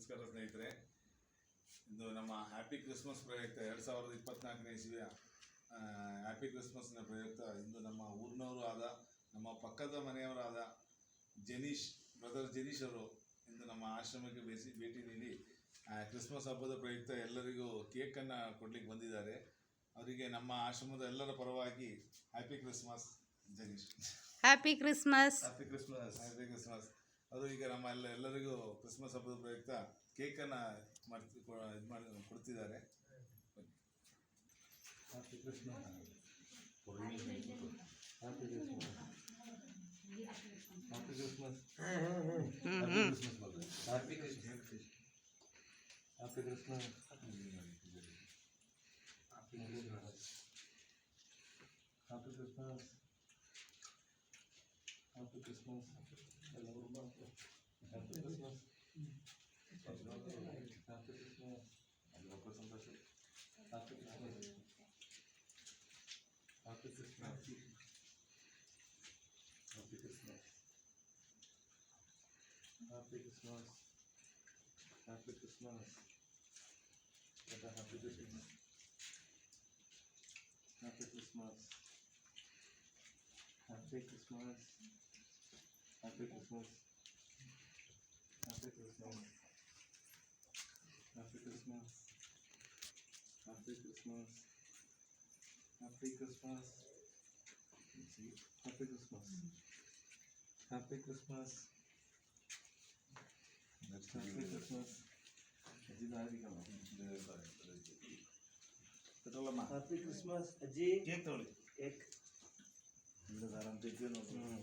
ನಮಸ್ಕಾರ ಸ್ನೇಹಿತರೆ. ಇಂದು ನಮ್ಮ ಹ್ಯಾಪಿ ಕ್ರಿಸ್ಮಸ್ ಪ್ರಯುಕ್ತ ಎರಡು ಸಾವಿರದ ಇಪ್ಪತ್ನಾಲ್ಕನೇ ಇಸ್ವಿಯ ಹ್ಯಾಪಿ ಕ್ರಿಸ್ಮಸ್ನ ಪ್ರಯುಕ್ತ ಇಂದು ನಮ್ಮ ಊರಿನವರು ಆದ ನಮ್ಮ ಪಕ್ಕದ ಮನೆಯವರಾದ ಜನೀಶ್ ಬ್ರದರ್ ಜನೀಶ್ ಅವರು ಇಂದು ನಮ್ಮ ಆಶ್ರಮಕ್ಕೆ ಬೇಸಿ ಭೇಟಿ ನೀಡಿ ಕ್ರಿಸ್ಮಸ್ ಹಬ್ಬದ ಪ್ರಯುಕ್ತ ಎಲ್ಲರಿಗೂ ಕೇಕನ್ನು ಕೊಡ್ಲಿಕ್ಕೆ ಬಂದಿದ್ದಾರೆ. ಅವರಿಗೆ ನಮ್ಮ ಆಶ್ರಮದ ಎಲ್ಲರ ಪರವಾಗಿ happy Christmas Janish. Happy Christmas happy Christmas happy Christmas ಅದು ಈಗ ನಮ್ಮ ಎಲ್ಲ ಎಲ್ಲರಿಗೂ ಕ್ರಿಸ್ಮಸ್ ಹಬ್ಬದ ಪ್ರಯುಕ್ತ ಕೇಕನ್ನು ಮಾಡ್ತಿ ಇದು ಮಾಡಿ ಕೊಡ್ತಿದ್ದಾರೆ happy Krishna happy Christmas happy Christmas happy Christmas happy Christmas happy Christmas happy Christmas ಎಲ್ಲರೂ Happy Christmas. Happy Christmas. Happy. Happy Christmas. Happy Christmas. Happy Christmas. Happy Christmas. Happy Christmas. Happy Christmas. Happy Christmas. Happy Christmas. Happy Christmas. Happy Christmas. Happy Christmas. Happy Christmas. Happy Christmas Aji cake cake ഇവിടെ തരാം തെറ്റി നോക്കണം